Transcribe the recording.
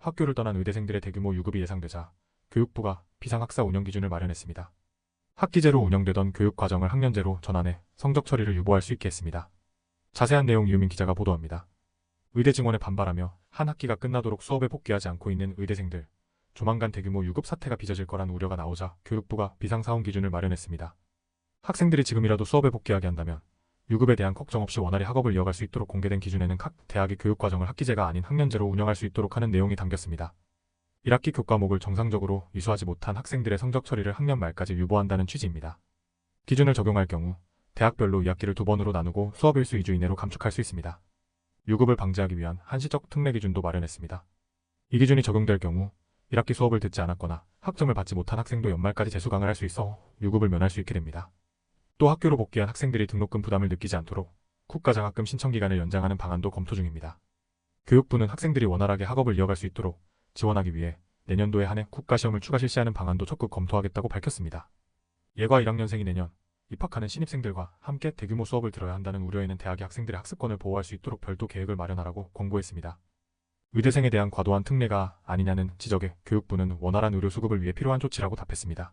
학교를 떠난 의대생들의 대규모 유급이 예상되자 교육부가 비상학사 운영 기준을 마련했습니다. 학기제로 운영되던 교육 과정을 학년제로 전환해 성적 처리를 유보할 수 있게 했습니다. 자세한 내용 유민 기자가 보도합니다. 의대 증원에 반발하며 한 학기가 끝나도록 수업에 복귀하지 않고 있는 의대생들, 조만간 대규모 유급 사태가 빚어질 거란 우려가 나오자 교육부가 비상사원 기준을 마련했습니다. 학생들이 지금이라도 수업에 복귀하게 한다면 유급에 대한 걱정 없이 원활히 학업을 이어갈 수 있도록 공개된 기준에는 각 대학의 교육 과정을 학기제가 아닌 학년제로 운영할 수 있도록 하는 내용이 담겼습니다. 1학기 교과목을 정상적으로 이수하지 못한 학생들의 성적 처리를 학년 말까지 유보한다는 취지입니다. 기준을 적용할 경우 대학별로 2학기를 두 번으로 나누고 수업 일수 2주 이내로 감축할 수 있습니다. 유급을 방지하기 위한 한시적 특례 기준도 마련했습니다. 이 기준이 적용될 경우 1학기 수업을 듣지 않았거나 학점을 받지 못한 학생도 연말까지 재수강을 할 수 있어 유급을 면할 수 있게 됩니다. 또 학교로 복귀한 학생들이 등록금 부담을 느끼지 않도록 국가장학금 신청 기간을 연장하는 방안도 검토 중입니다. 교육부는 학생들이 원활하게 학업을 이어갈 수 있도록 지원하기 위해 내년도에 한해 국가시험을 추가 실시하는 방안도 적극 검토하겠다고 밝혔습니다. 예과 1학년생이 내년 입학하는 신입생들과 함께 대규모 수업을 들어야 한다는 우려에 는 대학이 학생들의 학습권을 보호할 수 있도록 별도 계획을 마련하라고 권고했습니다. 의대생에 대한 과도한 특례가 아니냐는 지적에 교육부는 원활한 의료 수급을 위해 필요한 조치라고 답했습니다.